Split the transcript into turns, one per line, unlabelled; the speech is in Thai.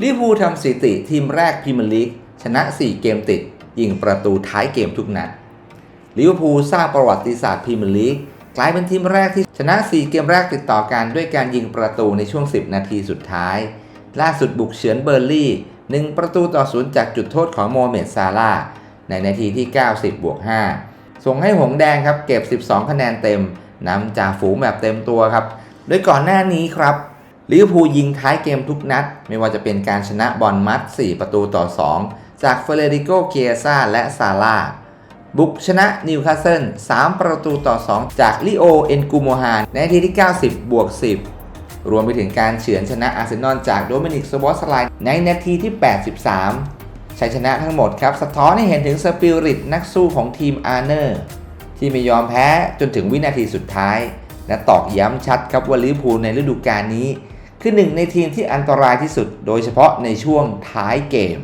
ลิเวอร์พูลทำสถิติทีมแรกพรีเมียร์ลีกชนะ 4 เกมติด ยิงประตูท้ายเกมทุกนัดลิเวอร์พูลสร้างประวัติศาสตร์พรีเมียร์ลีกกลายเป็นทีมแรกที่ชนะ 4 เกมแรกติดต่อกันด้วยการยิงประตูในช่วง 10 นาทีสุดท้าย ล่าสุดบุกเฉือนเบอร์ลี่ 1 ประตูต่อศูนย์จากจุดโทษของโมเมดซาลาในนาทีที่ 90บวก5ส่งให้หงแดงครับเก็บ 12 คะแนนเต็มนำจ่าฝูงแบบเต็มตัวครับ โดยก่อนหน้านี้ครับ ลิเวอร์พูลยิงท้ายเกมทุกนัด ไม่ว่าจะเป็นการชนะบอลมัด 4 ประตูต่อ 2 จากเฟเดริโกเกียซาและซาลาบุกชนะนิวคาสเซิล 3 ประตูต่อ 2 จากลิโอ เอนกูโมฮานในนาทีที่ 90 บวก 10 รวมไปถึงการเฉือนชนะอาร์เซนอลจากโดมินิกสวอสไลน์ในนาทีที่ 83 ชัยชนะทั้งหมดครับ สะท้อนให้เห็นถึงสปิริตนักสู้ของทีมอาร์เนอร์ ที่ไม่ยอมแพ้จนถึงวินาทีสุดท้าย และตอกย้ำชัดครับว่าลิเวอร์พูลในฤดูกาลนี้ คือหนึ่งในทีมที่อันตรายที่สุด โดยเฉพาะในช่วงท้ายเกม